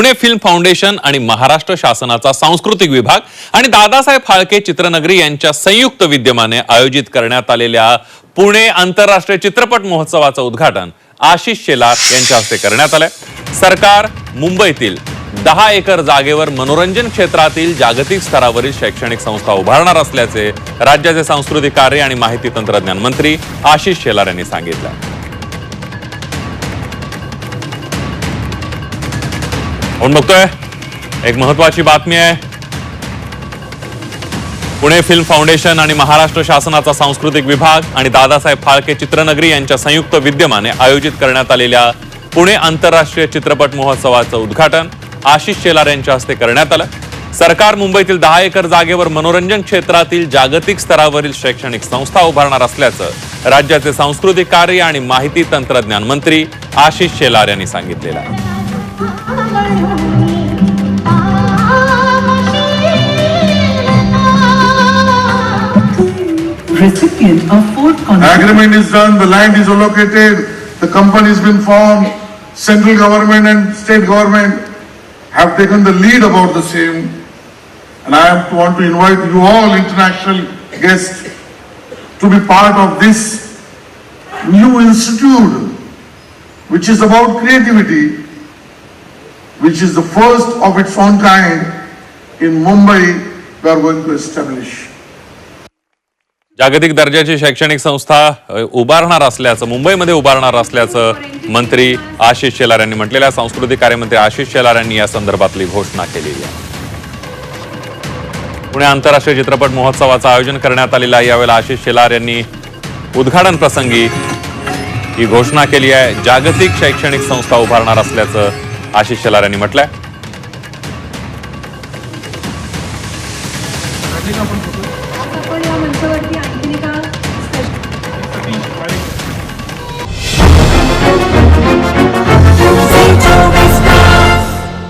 Pune film foundation आणि महाराष्ट्र शासनाचा सांस्कृतिक विभाग आणि दादासाहेब फाळके चित्रनगरी यांच्या संयुक्त विद्यमाने आयोजित करण्यात आलेल्या पुणे आंतरराष्ट्रीय चित्रपट महोत्सवाचं उद्घाटन आशिष शेलार यांच्या हस्ते करण्यात आलंय. सरकार मुंबईतील दहा एकर जागेवर मनोरंजन क्षेत्रातील जागतिक स्तरावरील शैक्षणिक संस्था उभारणार असल्याचे राज्याचे सांस्कृतिक कार्य आणि माहिती तंत्रज्ञान मंत्री आशिष शेलार यांनी सांगितलं. आपण बघतोय? एक महत्वाची बातमी आहे. पुणे फिल्म फाउंडेशन आणि महाराष्ट्र शासनाचा सांस्कृतिक विभाग आणि दादासाहेब फाळके चित्रनगरी यांच्या संयुक्त विद्यमाने आयोजित करण्यात आलेल्या पुणे आंतरराष्ट्रीय चित्रपट महोत्सवाचं उद्घाटन आशिष शेलार यांच्या हस्ते करण्यात आलं. सरकार मुंबईतील दहा एकर जागेवर मनोरंजन क्षेत्रातील जागतिक स्तरावरील शैक्षणिक संस्था उभारणार असल्याचं राज्याचे सांस्कृतिक कार्य आणि माहिती तंत्रज्ञान मंत्री आशिष शेलार यांनी सांगितलेलं आहे. Recipient of Agreement is done, the land is allocated, the company has been formed, central government and state government have taken the lead about the same. And I want to invite you all international guests to be part of this new institute, which is about creativity, which is the first of its own kind in Mumbai we are going to establish. जागतिक दर्जाची शैक्षणिक संस्था उभारणार असल्याचं मुंबईमध्ये उभारणार असल्याचं मंत्री आशिष शेलार यांनी म्हटलेल्या सांस्कृतिक कार्यमंत्री आशिष शेलार यांनी या संदर्भातली घोषणा केलेली आहे. पुणे आंतरराष्ट्रीय चित्रपट महोत्सवाचं आयोजन करण्यात आलेलं आहे. यावेळेला आशिष शेलार यांनी उद्घाटन प्रसंगी ही घोषणा केली आहे. जागतिक शैक्षणिक संस्था उभारणार असल्याचं आशिष शेलार यांनी म्हटलंय. आज आपण या मंचावरती आणखीन एका